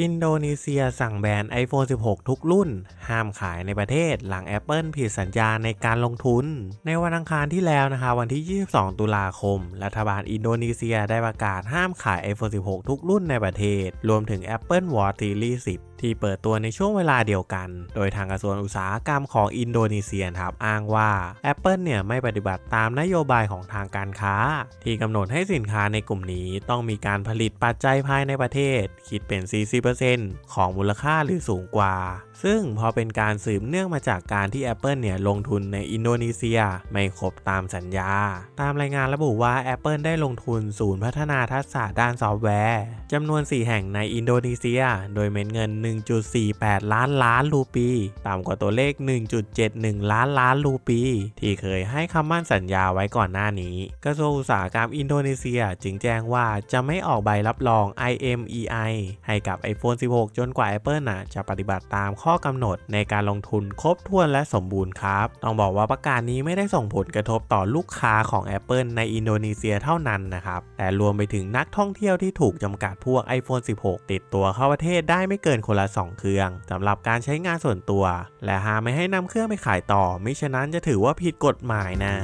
อินโดนีเซียสั่งแบน iPhone 16 ทุกรุ่น ห้ามขายในประเทศ หลัง Apple ผิดสัญญาในการลงทุน ในวันอังคารที่แล้วนะคะ วันที่ 22 ตุลาคม รัฐบาลอินโดนีเซียได้ประกาศห้ามขาย iPhone 16 ทุกรุ่นในประเทศ รวมถึง Apple Watch Series 10 ที่เปิดตัวในช่วงเวลาเดียวกัน โดยทางกระทรวงอุตสาหกรรมของอินโดนีเซียครับอ้างว่า Apple เนี่ยไม่ปฏิบัติตามนโยบายของทางการค้า ที่กำหนดให้สินค้าในกลุ่มนี้ต้องมีการผลิตปัจจัยภายในประเทศ คิดเป็น 40%ของมูลค่าหรือสูงกว่า ซึ่งพอเป็นการสืบเนื่องมาจากการที่ Apple เนี่ยลงทุนในอินโดนีเซีย ไม่ครบตามสัญญา ตามรายงานระบุว่า Apple ได้ลงทุนศูนย์พัฒนาทักษะด้านซอฟต์แวร์จำนวน 4 แห่งในอินโดนีเซีย โดยเม็ดเงิน1.48 ล้านล้านรูปี ต่ำกว่าตัวเลข 1.71 ล้านล้านรูปี ที่เคยให้คำมั่นสัญญาไว้ก่อนหน้านี้ กระทรวงอุตสาหกรรมอินโดนีเซียจึงแจ้งว่าจะไม่ออกใบรับรอง IMEI ให้กับ iPhone 16 จนกว่า Apple น่ะจะปฏิบัติตามข้อกำหนดในการลงทุนครบถ้วนและสมบูรณ์ครับ ต้องบอกว่าประกาศนี้ไม่ได้ส่งผลกระทบต่อลูกค้าของ Apple ในอินโดนีเซียเท่านั้นนะครับ แต่รวมไปถึงนักท่องเที่ยวที่ถูกจำกัดพวก iPhone 16 ติดตัวเข้าประเทศได้ไม่เกินคนละ2 เครื่องสำหรับการใช้งานส่วนตัว และหาไม่ให้นำเครื่องไปขายต่อมิฉะนั้นจะถือว่าผิดกฎหมายนะ